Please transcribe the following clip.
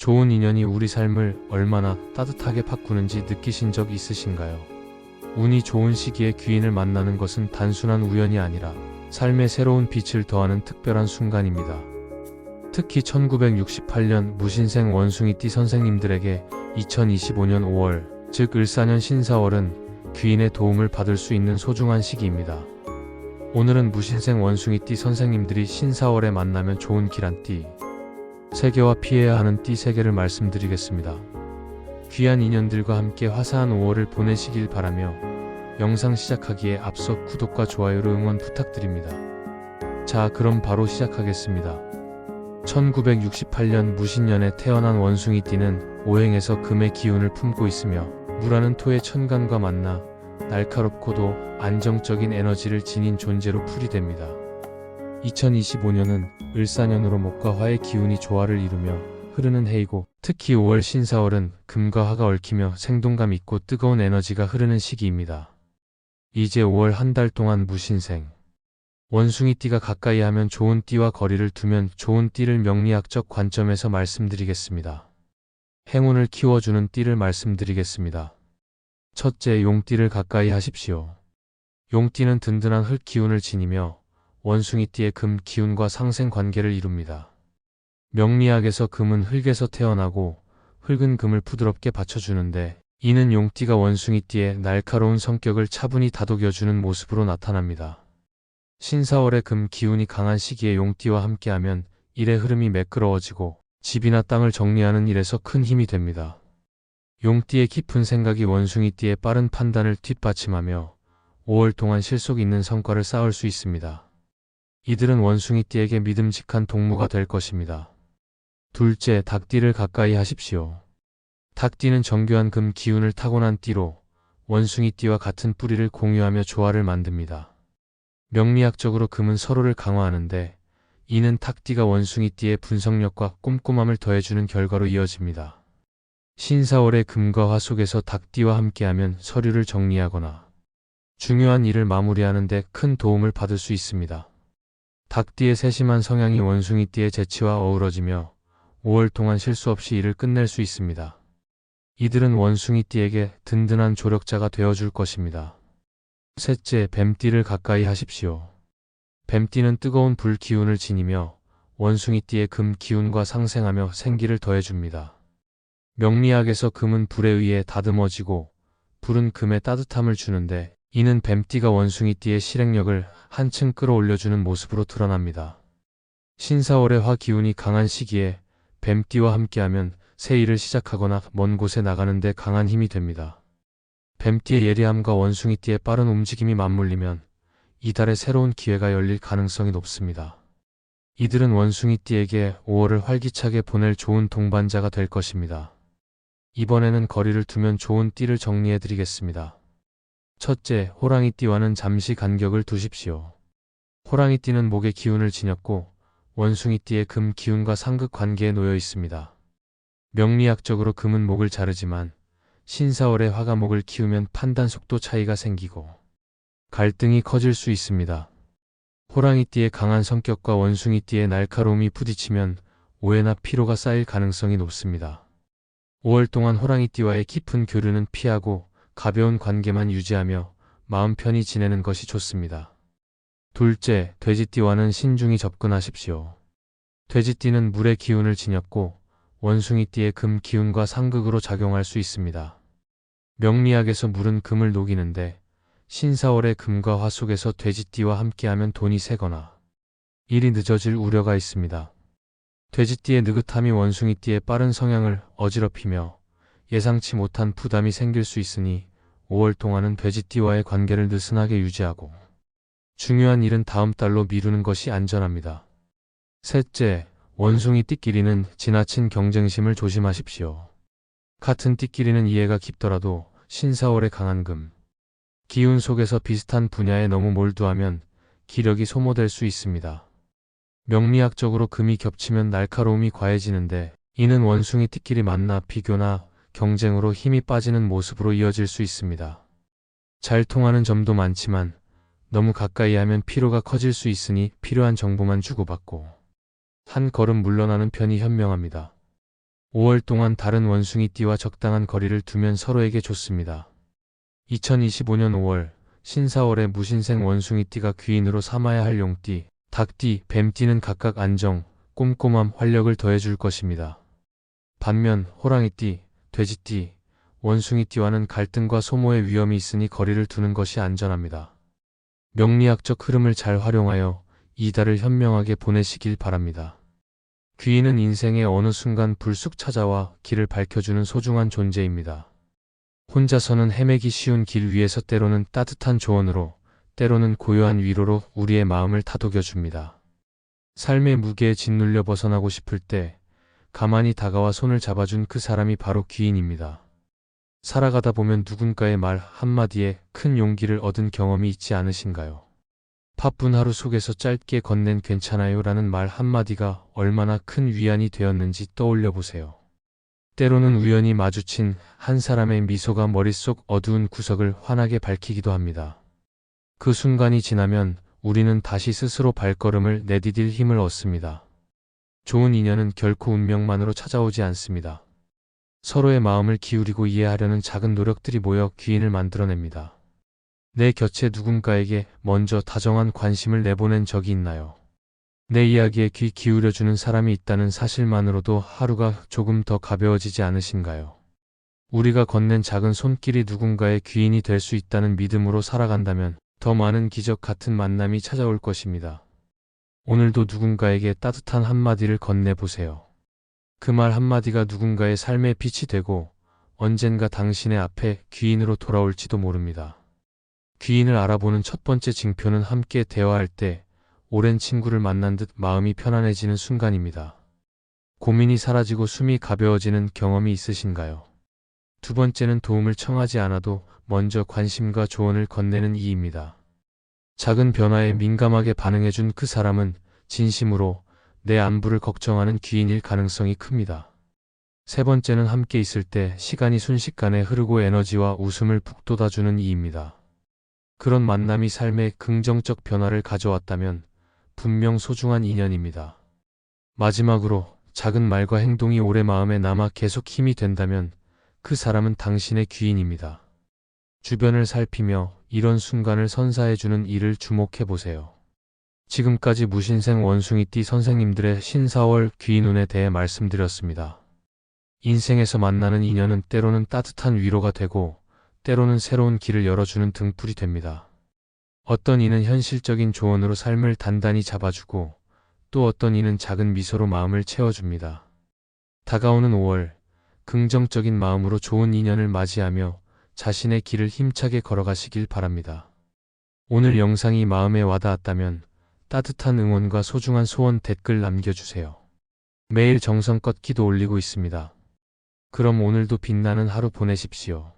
좋은 인연이 우리 삶을 얼마나 따뜻하게 바꾸는지 느끼신 적 있으신가요? 운이 좋은 시기에 귀인을 만나는 것은 단순한 우연이 아니라 삶의 새로운 빛을 더하는 특별한 순간입니다. 특히 1968년 무신생 원숭이 띠 선생님들에게 2025년 5월, 즉 을사년 신사월은 귀인의 도움을 받을 수 있는 소중한 시기입니다. 오늘은 무신생 원숭이 띠 선생님들이 신사월에 만나면 좋은 길한 띠, 세계와 피해야 하는 띠세 개를 말씀드리겠습니다. 귀한 인연들과 함께 화사한 5월을 보내시길 바라며 영상 시작하기에 앞서 구독과 좋아요를 응원 부탁드립니다. 자, 그럼 바로 시작하겠습니다. 1968년 무신년에 태어난 원숭이 띠는 오행에서 금의 기운을 품고 있으며 무라는 토의 천간과 만나 날카롭고도 안정적인 에너지를 지닌 존재로 풀이됩니다. 2025년은 을사년으로 목과 화의 기운이 조화를 이루며 흐르는 해이고 특히 5월 신사월은 금과 화가 얽히며 생동감 있고 뜨거운 에너지가 흐르는 시기입니다. 이제 5월 한 달 동안 무신생 원숭이 띠가 가까이 하면 좋은 띠와 거리를 두면 좋은 띠를 명리학적 관점에서 말씀드리겠습니다. 행운을 키워주는 띠를 말씀드리겠습니다. 첫째, 용띠를 가까이 하십시오. 용띠는 든든한 흙 기운을 지니며 원숭이 띠의 금 기운과 상생 관계를 이룹니다. 명리학에서 금은 흙에서 태어나고 흙은 금을 부드럽게 받쳐주는데 이는 용띠가 원숭이 띠의 날카로운 성격을 차분히 다독여주는 모습으로 나타납니다. 신사월의 금 기운이 강한 시기에 용띠와 함께하면 일의 흐름이 매끄러워지고 집이나 땅을 정리하는 일에서 큰 힘이 됩니다. 용띠의 깊은 생각이 원숭이띠의 빠른 판단을 뒷받침하며 5월 동안 실속 있는 성과를 쌓을 수 있습니다. 이들은 원숭이띠에게 믿음직한 동무가 될 것입니다. 둘째, 닭띠를 가까이 하십시오. 닭띠는 정교한 금 기운을 타고난 띠로 원숭이띠와 같은 뿌리를 공유하며 조화를 만듭니다. 명리학적으로 금은 서로를 강화하는데 이는 탁띠가 원숭이띠의 분석력과 꼼꼼함을 더해주는 결과로 이어집니다. 신사월의 금과 화 속에서 닭띠와 함께하면 서류를 정리하거나 중요한 일을 마무리하는 데 큰 도움을 받을 수 있습니다. 닭띠의 세심한 성향이 원숭이띠의 재치와 어우러지며 5월 동안 실수 없이 일을 끝낼 수 있습니다. 이들은 원숭이띠에게 든든한 조력자가 되어줄 것입니다. 셋째, 뱀띠를 가까이 하십시오. 뱀띠는 뜨거운 불 기운을 지니며 원숭이띠의 금 기운과 상생하며 생기를 더해줍니다. 명리학에서 금은 불에 의해 다듬어지고 불은 금의 따뜻함을 주는데 이는 뱀띠가 원숭이띠의 실행력을 한층 끌어올려주는 모습으로 드러납니다. 신사월의 화 기운이 강한 시기에 뱀띠와 함께하면 새 일을 시작하거나 먼 곳에 나가는데 강한 힘이 됩니다. 뱀띠의 예리함과 원숭이띠의 빠른 움직임이 맞물리면 이달에 새로운 기회가 열릴 가능성이 높습니다. 이들은 원숭이띠에게 5월을 활기차게 보낼 좋은 동반자가 될 것입니다. 이번에는 거리를 두면 좋은 띠를 정리해 드리겠습니다. 첫째, 호랑이띠와는 잠시 간격을 두십시오. 호랑이띠는 목의 기운을 지녔고 원숭이띠의 금 기운과 상극 관계에 놓여 있습니다. 명리학적으로 금은 목을 자르지만 신사월의 화가 목을 키우면 판단 속도 차이가 생기고 갈등이 커질 수 있습니다. 호랑이띠의 강한 성격과 원숭이띠의 날카로움이 부딪히면 오해나 피로가 쌓일 가능성이 높습니다. 5월 동안 호랑이띠와의 깊은 교류는 피하고 가벼운 관계만 유지하며 마음 편히 지내는 것이 좋습니다. 둘째, 돼지띠와는 신중히 접근하십시오. 돼지띠는 물의 기운을 지녔고 원숭이띠의 금 기운과 상극으로 작용할 수 있습니다. 명리학에서 물은 금을 녹이는데 신사월의 금과 화 속에서 돼지띠와 함께하면 돈이 새거나 일이 늦어질 우려가 있습니다. 돼지띠의 느긋함이 원숭이띠의 빠른 성향을 어지럽히며 예상치 못한 부담이 생길 수 있으니 5월 동안은 돼지띠와의 관계를 느슨하게 유지하고 중요한 일은 다음 달로 미루는 것이 안전합니다. 셋째, 원숭이 띠끼리는 지나친 경쟁심을 조심하십시오. 같은 띠끼리는 이해가 깊더라도 신사월의 강한 금, 기운 속에서 비슷한 분야에 너무 몰두하면 기력이 소모될 수 있습니다. 명리학적으로 금이 겹치면 날카로움이 과해지는데 이는 원숭이 띠끼리 만나 비교나 경쟁으로 힘이 빠지는 모습으로 이어질 수 있습니다. 잘 통하는 점도 많지만 너무 가까이 하면 피로가 커질 수 있으니 필요한 정보만 주고받고 한 걸음 물러나는 편이 현명합니다. 5월 동안 다른 원숭이띠와 적당한 거리를 두면 서로에게 좋습니다. 2025년 5월 신사월의 무신생 원숭이띠가 귀인으로 삼아야 할 용띠, 닭띠, 뱀띠는 각각 안정, 꼼꼼함, 활력을 더해줄 것입니다. 반면 호랑이띠, 돼지띠, 원숭이띠와는 갈등과 소모의 위험이 있으니 거리를 두는 것이 안전합니다. 명리학적 흐름을 잘 활용하여 이 달을 현명하게 보내시길 바랍니다. 귀인은 인생의 어느 순간 불쑥 찾아와 길을 밝혀주는 소중한 존재입니다. 혼자서는 헤매기 쉬운 길 위에서 때로는 따뜻한 조언으로, 때로는 고요한 위로로 우리의 마음을 다독여줍니다. 삶의 무게에 짓눌려 벗어나고 싶을 때, 가만히 다가와 손을 잡아준 그 사람이 바로 귀인입니다. 살아가다 보면 누군가의 말 한마디에 큰 용기를 얻은 경험이 있지 않으신가요? 바쁜 하루 속에서 짧게 건넨 괜찮아요 라는 말 한마디가 얼마나 큰 위안이 되었는지 떠올려 보세요. 때로는 우연히 마주친 한 사람의 미소가 머릿속 어두운 구석을 환하게 밝히기도 합니다. 그 순간이 지나면 우리는 다시 스스로 발걸음을 내디딜 힘을 얻습니다. 좋은 인연은 결코 운명만으로 찾아오지 않습니다. 서로의 마음을 기울이고 이해하려는 작은 노력들이 모여 귀인을 만들어냅니다. 내 곁에 누군가에게 먼저 다정한 관심을 내보낸 적이 있나요? 내 이야기에 귀 기울여주는 사람이 있다는 사실만으로도 하루가 조금 더 가벼워지지 않으신가요? 우리가 건넨 작은 손길이 누군가의 귀인이 될 수 있다는 믿음으로 살아간다면 더 많은 기적 같은 만남이 찾아올 것입니다. 오늘도 누군가에게 따뜻한 한마디를 건네보세요. 그 말 한마디가 누군가의 삶의 빛이 되고 언젠가 당신의 앞에 귀인으로 돌아올지도 모릅니다. 귀인을 알아보는 첫 번째 징표는 함께 대화할 때 오랜 친구를 만난 듯 마음이 편안해지는 순간입니다. 고민이 사라지고 숨이 가벼워지는 경험이 있으신가요? 두 번째는 도움을 청하지 않아도 먼저 관심과 조언을 건네는 이입니다. 작은 변화에 민감하게 반응해준 그 사람은 진심으로 내 안부를 걱정하는 귀인일 가능성이 큽니다. 세 번째는 함께 있을 때 시간이 순식간에 흐르고 에너지와 웃음을 북돋아주는 이입니다. 그런 만남이 삶에 긍정적 변화를 가져왔다면 분명 소중한 인연입니다. 마지막으로 작은 말과 행동이 오래 마음에 남아 계속 힘이 된다면 그 사람은 당신의 귀인입니다. 주변을 살피며 이런 순간을 선사해주는 일을 주목해 보세요. 지금까지 무신생 원숭이띠 선생님들의 신사월 귀인운에 대해 말씀드렸습니다. 인생에서 만나는 인연은 때로는 따뜻한 위로가 되고 때로는 새로운 길을 열어주는 등불이 됩니다. 어떤 이는 현실적인 조언으로 삶을 단단히 잡아주고 또 어떤 이는 작은 미소로 마음을 채워줍니다. 다가오는 5월, 긍정적인 마음으로 좋은 인연을 맞이하며 자신의 길을 힘차게 걸어가시길 바랍니다. 오늘 영상이 마음에 와닿았다면 따뜻한 응원과 소중한 소원 댓글 남겨주세요. 매일 정성껏 기도 올리고 있습니다. 그럼 오늘도 빛나는 하루 보내십시오.